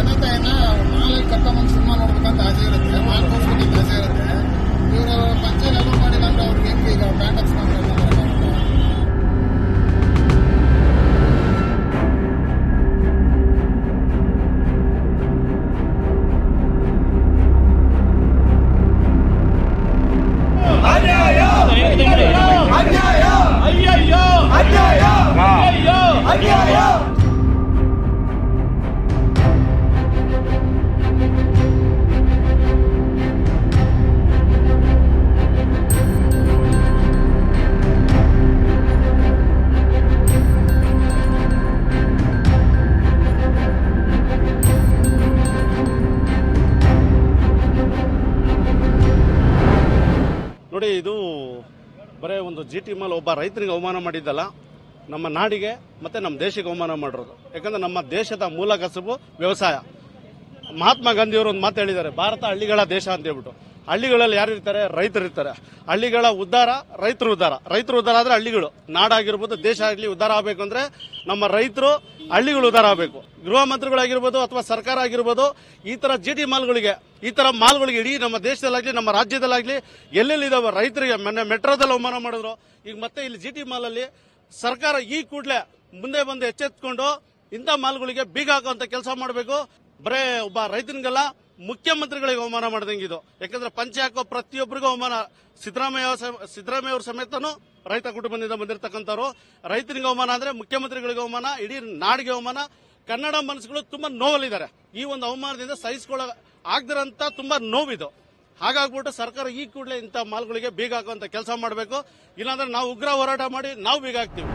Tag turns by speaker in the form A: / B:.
A: Jonathan,
B: ¿no?
C: ನೋಡಿ, ಇದು ಬರೇ ಒಂದು ಜಿ ಟಿ ಮೇಲೆ ಒಬ್ಬ ರೈತನಿಗೆ ಅವಮಾನ ಮಾಡಿದ್ದಲ್ಲ. ನಮ್ಮ ನಾಡಿಗೆ ಮತ್ತೆ ನಮ್ಮ ದೇಶಕ್ಕೆ ಅವಮಾನ ಮಾಡಿರೋದು. ಯಾಕಂದ್ರೆ ನಮ್ಮ ದೇಶದ ಮೂಲ ಕಸಬು ವ್ಯವಸಾಯ. ಮಹಾತ್ಮ ಗಾಂಧಿಯವರು ಒಂದು ಮಾತು ಹೇಳಿದ್ದಾರೆ, ಭಾರತ ಹಳ್ಳಿಗಳ ದೇಶ ಅಂತ ಹೇಳ್ಬಿಟ್ಟು. ಹಳ್ಳಿಗಳಲ್ಲಿ ಯಾರು ಇರ್ತಾರೆ? ರೈತರು ಇರ್ತಾರೆ. ಹಳ್ಳಿಗಳ ಉದ್ಧಾರ ರೈತರ ಉದ್ಧಾರ. ರೈತರು ಉದ್ಧಾರ ಆದ್ರೆ ಹಳ್ಳಿಗಳು. ನಾಡಾಗಿರ್ಬೋದು, ದೇಶ ಆಗಲಿ ಉದ್ಧಾರ ಆಗಬೇಕು ಅಂದ್ರೆ ನಮ್ಮ ರೈತರು ಹಳ್ಳಿಗಳು ಉದ್ಧಾರ ಆಗಬೇಕು. ಗೃಹ ಮಂತ್ರಿಗಳಾಗಿರ್ಬೋದು ಅಥವಾ ಸರ್ಕಾರ ಆಗಿರ್ಬೋದು, ಈ ತರ ಜಿ ಟಿ ಮಾಲ್ಗಳಿಗೆ, ಈ ತರ ಮಾಲ್ಗಳಿಗೆ ಇಡೀ ನಮ್ಮ ದೇಶದಲ್ಲಾಗ್ಲಿ, ನಮ್ಮ ರಾಜ್ಯದಲ್ಲಾಗ್ಲಿ ಎಲ್ಲೆಲ್ಲಿ ಇದಾವ ರೈತರಿಗೆ ಮೊನ್ನೆ ಮೆಟ್ರೋದಲ್ಲಿ ಅವಮಾನ ಮಾಡಿದ್ರು. ಈಗ ಮತ್ತೆ ಇಲ್ಲಿ ಜಿ ಟಿ ಮಾಲಲ್ಲಿ ಸರ್ಕಾರ ಈ ಕೂಡಲೇ ಮುಂದೆ ಬಂದು ಎಚ್ಚೆತ್ಕೊಂಡು ಇಂಥ ಮಾಲ್ಗಳಿಗೆ ಬೀಗ ಹಾಕುವಂಥ ಕೆಲಸ ಮಾಡಬೇಕು. ಬರೇ ಒಬ್ಬ ರೈತನಿಗೆಲ್ಲ ಮುಖ್ಯಮಂತ್ರಿಗಳಿಗೆ ಅವಮಾನ ಮಾಡಿದಂಗೆ ಇದು. ಯಾಕಂದ್ರೆ ಪಂಚೆ ಹಾಕೋ ಪ್ರತಿಯೊಬ್ಬರಿಗೂ ಅವಮಾನ. ಸಿದ್ದರಾಮಯ್ಯ ಸಿದ್ದರಾಮಯ್ಯ ಅವ್ರ ಸಮೇತನು ರೈತ ಕುಟುಂಬದಿಂದ ಬಂದಿರತಕ್ಕಂಥವ್ರು. ರೈತರಿಗೆ ಅವಮಾನ ಅಂದ್ರೆ ಮುಖ್ಯಮಂತ್ರಿಗಳಿಗೆ ಅವಮಾನ, ಇಡೀ ನಾಡಿಗೆ ಅವಮಾನ. ಕನ್ನಡ ಮನಸ್ಸುಗಳು ತುಂಬಾ ನೋವಲ್ಲಿದ್ದಾರೆ. ಈ ಒಂದು ಅವಮಾನದಿಂದ ಸಹಿಸಿಕೊಳ್ಳ ಆಗದಿರಂತ ತುಂಬಾ ನೋವಿದು. ಹಾಗಾಗ್ಬಿಟ್ಟು ಸರ್ಕಾರ ಈ ಕೂಡಲೇ ಇಂಥ ಮಾಲ್ಗಳಿಗೆ ಬೀಗ ಹಾಕುವಂತ ಕೆಲಸ ಮಾಡಬೇಕು. ಇಲ್ಲಾಂದ್ರೆ ನಾವು ಉಗ್ರ ಹೋರಾಟ ಮಾಡಿ ನಾವು ಬೀಗ ಹಾಕ್ತೀವಿ.